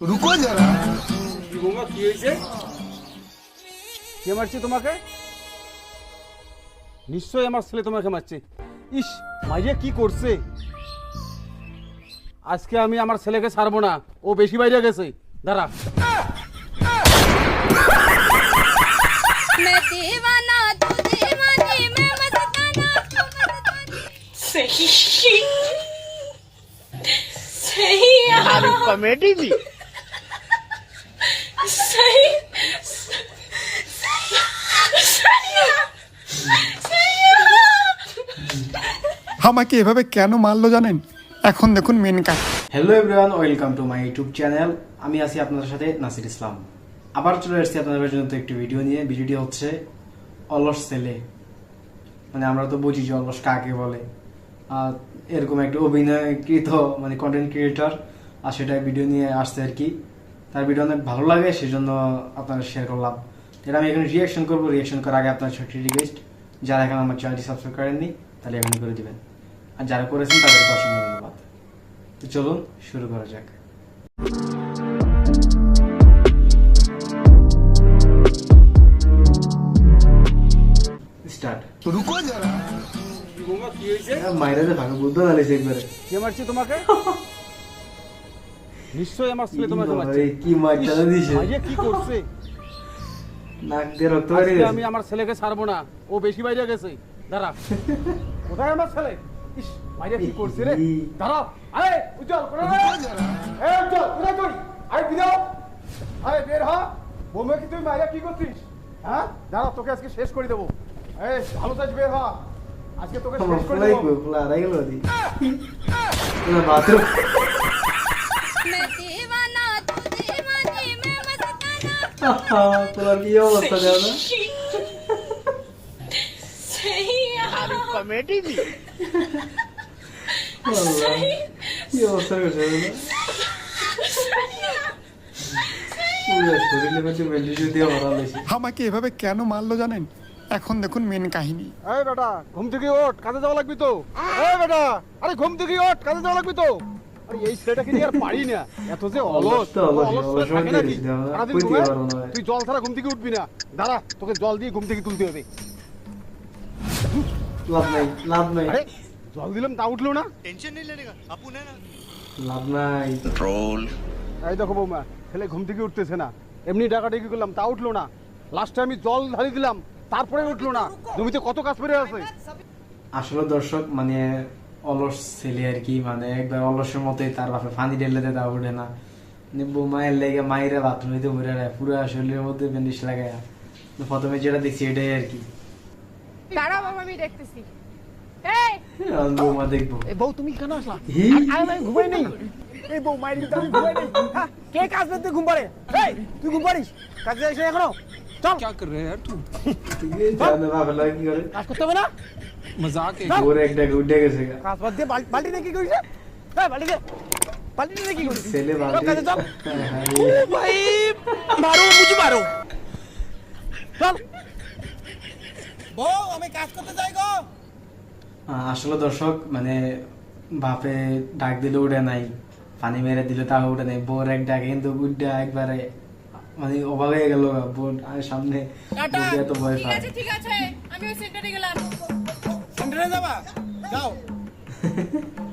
रुको जरा কি বৌমা কি হয়েছে কে মারছে তোমাকে নিশ্চয়ই আমার ছেলে তোমাকে মারছে ইস মাইয়া কি করছে আজকে আমি আমার ছেলেকে ছাড়বো না ও বেশি বাইরে গেছে দাঁড়া मैं दीवाना আমাকে এভাবে কেন মারলো জানেন? এখন দেখুন মেন কাজ। Hello everyone welcome to my YouTube channel আমি আছি আপনাদের সাথে নাসির ইসলাম। আবার চলে এসেছি আপনাদের জন্য একটি ভিডিও নিয়ে। ভিডিওটি হচ্ছে অলস ছেলে। মানে আমরা তো বুঝি যে অলস কাকে বলে। এরকম একটা অভিনয়কৃত মানে কন্টেন্ট ক্রিয়েটর আর সেটা ভিডিও নিয়ে আসছে আর কি। তার ভিডিও অনেক ভালো লাগে, সেজন্য আপনারা শেয়ার করলাম। এটা আমি এখানে রিয়াকশন করব। রিয়াকশন করার আগে আপনার ছোট্ট রিকোয়েস্ট যারা এখন আমার চ্যানেলটি সাবস্ক্রাইব করেননি, তাহলে এখনই করে দিবেন। আর যারা করেছেন তাদেরকে অসংখ্য ধন্যবাদ। তো চলুন শুরু করা যাক। স্টার্ট। রুকো যারা। আমার কি করছে? আমি আমার ছেলেকে ছাড়বো না। ও বেশি বাইরে গেছে। দাঁড়া। কোথায় আমার ছেলে? ইস কি করছিস? হ্যাঁ? দাঁড়া তোকে আজকে শেষ করে দেবো। এ ভালো থাক বের হ। আজকে তোকে শেষ করে কি অবস্থা দেওয়া আমাকে এভাবে কেন মারলো জানেন? এখন দেখুন মেন কাহিনী। এই বেটা ঘুম থেকে ওঠ কাজে যাওয়া লাগবে তো। এই বেটা আরে ঘুম থেকে ওঠ কাজে যাওয়া লাগবে তো। আরে এই ছেলেটাকে নিয়ে আর পারি না। এত যে অলস। তুই জল ছাড়া ঘুম থেকে উঠবি না। দাঁড়া তোকে জল দিয়ে ঘুম থেকে তুলতে হবে। লাভ নাই লাভ নাই। জল দিলাম তা উঠল না। টেনশন নেই লেনে আপু না লাভ নাই। ট্রোল এই দেখো বৌমা ছেলে ঘুম থেকে উঠতেছে না। এমনি করলাম তা উঠল না। লাস্টে আমি জল ঢালি দিলাম তারপরে উঠল না। জমিতে কত কাজ পড়ে আছে? আসলে দর্শক মানে অলস ছেলে আর কি মানে একবার অলসের মতোই তার বাপে ফানি ঢেলে দেয় তা উঠে না। মায়ের লেগে মায়েরা বাথরুম হইতে মরে পুরো শরীরের মধ্যে বেন্ডিস লাগায়। প্রথমে যেটা দেখছি এটাই আর কি। দাঁড়াও বাবা আমি দেখতেছি। এই! আমি বৌমা দেখব। এই বউ তুমি কেন আসলা? হি? আরে আমি ঘুমাই নেই। এই বউ মাইরি কিন্তু আমি ঘুমাই নেই। হ্যাঁ, কে কাজ করতে ঘুম পারে এই তুই ঘুম পারিস কাজে যাইস না এখনও? চল। জানে বাপের লাগে কি করে? কাজ করতে হবে না? ওর একটা উঠে গেছে গা। কাজ বাদ দিয়ে বাল- বালতি দিয়ে কি করিস হ্যাঁ বালতি দে বালতি দিয়ে কি করিস? ছেলে চল বালতি কাজে চল। হ্যাঁ, ভাই মারো মুঝে মারো। চল। বউ আমি কাজ করতে যাই গো। আসলে দর্শক মানে বাপে ডাক দিলে উঠে নাই পানি মেরে দিলে তাও উঠে নাই বোর এক ডাকে কিন্তু উঠে একবারে মানে অভাব হয়ে গেল বোর আর সামনে এত ঠিক আছে ঠিক আছে আমি ওই সেন্টারে গেলাম। সেন্টারে যাবা? যাও।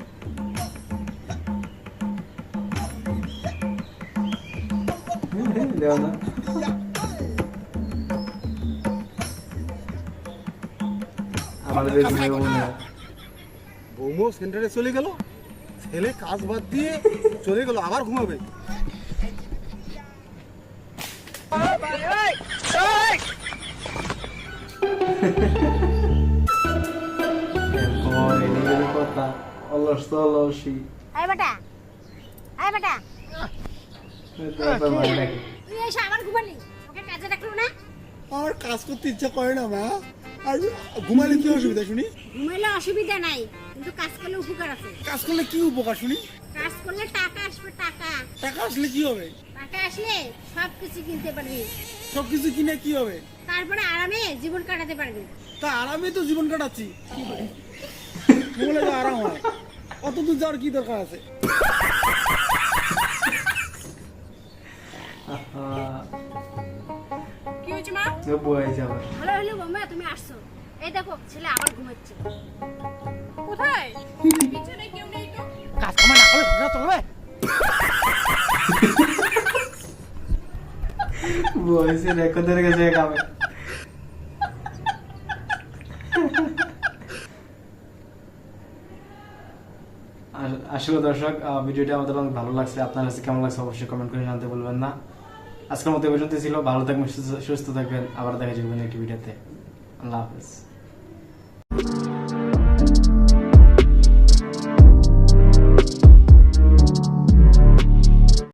না আমাদের। বৌমো সেন্টারে চলে গেল। ছেলে কাজ বাদ দিয়ে চলে গেল আবার ঘুমাবে। কথা অলস তো আয় বেটা আয় বেটা না? আমার কাজ করতে ইচ্ছা করে না মা। আর ঘুমালে কি অসুবিধা শুনি? ঘুমাইলে অসুবিধা নাই কিন্তু কাজ করলে উপকার আছে। কাজ করলে কি উপকার শুনি? কাজ করলে টাকা আসবে টাকা। টাকা আসলে কি হবে? টাকা আসলে সব কিছু কিনতে পারবি। সবকিছু কিনে কি হবে? তারপরে আরামে জীবন কাটাতে পারবি। তা আরামে তো জীবন কাটাচ্ছি। ঘুমলে তো আরাম হয়। অত দূর যাওয়ার কি দরকার আছে? তো বয়েছে আবার হলো হলো তুমি আসছো। এই দেখো ছেলে আবার ঘুমাচ্ছে। কোথায়? পিছনে কেউ নেই তো? কাজ কামা না করলে সংসার চলবে? বয়েছে রেকর্ডের কাছে খাবে আসলে দর্শক ভিডিওটি আমাদের অনেক ভালো লাগছে। আপনার কাছে কেমন লাগছে অবশ্যই কমেন্ট করে জানতে বলবেন না। আজকের মতো পর্যন্ত ছিল। ভালো থাকবেন, সুস্থ থাকবেন। আবার দেখা যাবে একটি ভিডিওতে। আল্লাহ হাফেজ।